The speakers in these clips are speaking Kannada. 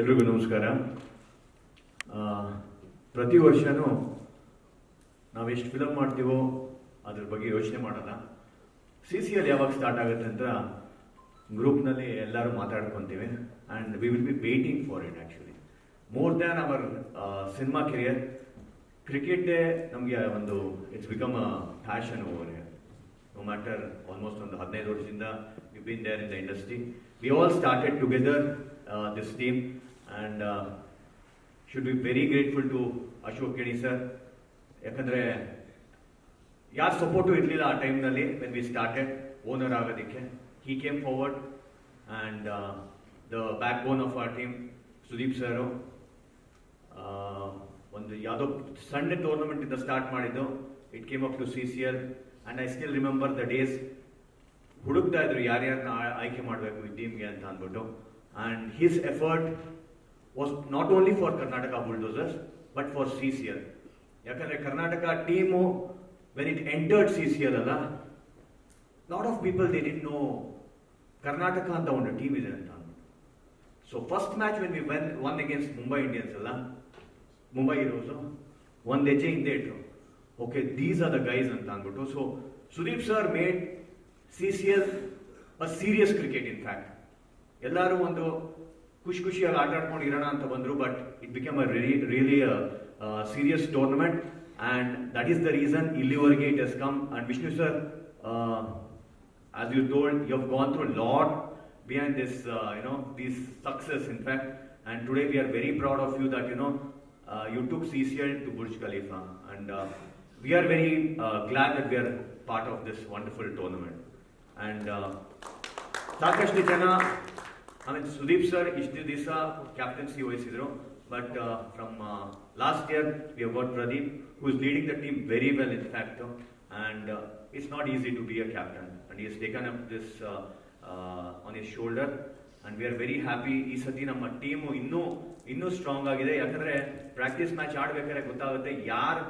ಎಲ್ರಿಗೂ ನಮಸ್ಕಾರ. ಪ್ರತಿ ವರ್ಷನೂ ನಾವು ಎಷ್ಟು ಫಿಲಮ್ ಮಾಡ್ತೀವೋ ಅದ್ರ ಬಗ್ಗೆ ಯೋಚನೆ ಮಾಡೋಣ. ಸಿ ಸಿ ಎಲ್ ಯಾವಾಗ ಸ್ಟಾರ್ಟ್ ಆಗುತ್ತೆ ಅಂತ ಗ್ರೂಪ್ನಲ್ಲಿ ಎಲ್ಲರೂ ಮಾತಾಡ್ಕೊತೀವಿ. And we will be waiting for it actually more than our cinema career ಕ್ರಿಕೆಟೇ ನಮಗೆ ಒಂದು it's become a fashion over no matter almost ಒಂದು ಹದಿನೈದು ವರ್ಷದಿಂದ you been there in the industry we all started together this team and should be very grateful to Ashok Kheny sir ಯಾಕಂದರೆ ಯಾರು ಸಪೋರ್ಟು ಇರಲಿಲ್ಲ ಆ ಟೈಮ್ನಲ್ಲಿ ವೆನ್ ವಿ ಸ್ಟಾರ್ಟೆಡ್ ಓನರ್ ಆಗೋದಕ್ಕೆ. He came forward and the backbone of our team Sudeep sir ಒಂದು ಯಾವುದೋ ಸಣ್ಣ ಟೂರ್ನಮೆಂಟ್ ಇಂದ ಸ್ಟಾರ್ಟ್ ಮಾಡಿದ್ದು. It came up to C C L and I still remember the days ಹುಡುಕ್ತಾ ಇದ್ರು ಯಾರ್ಯಾರನ್ನ ಆಯ್ಕೆ ಮಾಡಬೇಕು ಈ ಟೀಮ್ಗೆ ಅಂತ ಅಂದ್ಬಿಟ್ಟು. And his effort was not only for Karnataka bulldozers but for C C L ಯಾಕಂದರೆ Karnataka team when it entered C C L ಅಲ್ಲ lot of people they didn't know Karnataka ಅಂತ ಒಂದು ಟೀಮ್ ಇದೆ ಅಂತ so first match when we when won against Mumbai Indians ಅಲ್ಲ ಮುಂಬೈ ಇರೋಸು ಒಂದು ಹೆಜ್ಜೆ ಹಿಂದೆ ಇಟ್ರು. Okay these are the guys ಅಂತ ಅಂದ್ಬಿಟ್ಟು so Sudeep sir made C C L a serious cricket in fact ಎಲ್ಲರೂ ಒಂದು ಖುಷಿ ಖುಷಿಯಾಗಿ ಆಟ ಆಡ್ಕೊಂಡು ಇರೋಣ ಅಂತ ಬಂದರು but it become a really really serious tournament and that is the reason ಇಲ್ಲಿವರೆಗೆ it has come and Vishnu sir as you told, you have gone through a lot behind this, uh, you know, this success, in fact. And today we are very proud of you that, you know, uh, you took CCL to Burj Khalifa. And uh, we are very uh, glad that we are part of this wonderful tournament. And uh, ಸಾಕಷ್ಟು ಜನ ಐ ಮೀನ್ ಸುದೀಪ್ ಸರ್ ಇಷ್ಟು ದಿವಸ captaincy ವಹಿಸಿದ್ರು but from last year we got Pradeep who is leading the team very well in fact and it's not easy to be a captain and is taken up this on is shoulder and we are very happy ಈ ಸತಿ ನಮ್ಮ ಟೀಮು ಇನ್ನೂ ಇನ್ನೂ ಸ್ಟ್ರಾಂಗ್ ಆಗಿದೆ ಯಾಕಂದ್ರೆ ಪ್ರಾಕ್ಟೀಸ್ ಮ್ಯಾಚ್ ಆಡ್ಬೇಕಾದ್ರೆ ಗೊತ್ತಾಗುತ್ತೆ ಯಾರು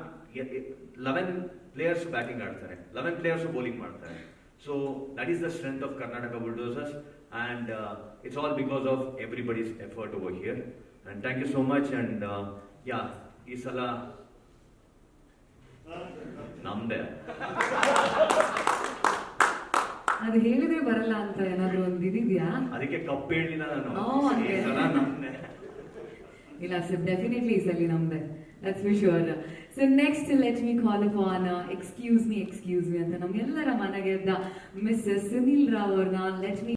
eleven players batting ಆಡ್ತಾರೆ. ಲೆವೆನ್ ಪ್ಲೇಯರ್ಸ್ ಬೌಲಿಂಗ್ ಮಾಡ್ತಾರೆ. So that is the strength of Karnataka bulldozers and it's all because of everybody's effort over here and thank you so much and yeah ಈ ಸಲ ನಮ್ದೆ. ಅದು ಹೇಳಿದ್ರೆ ಬರಲ್ಲ ಅಂತ ಏನಾದ್ರು ಒಂದು ಇದಿದ್ಯಾ? ಅದಕ್ಕೆ ಕಪ್ ಹೇಳಿಲ್ಲ ನಾನು. ಇಲ್ಲ ಸರ್ ಡೆಫಿನೆಟ್ಲಿ ಈ ಸಲ ನಮ್ದೆ. ದಟ್ಸ್ ಫಿ So so next let me call upon excuse me excuse me ಅಂತ ನಮ್ಗೆಲ್ಲರ ಮನೆಗೆದ್ದ ಮಿಸ್ ಸುನಿಲ್ ರಾವ್ ಅವ್ರನ್ನ. Let me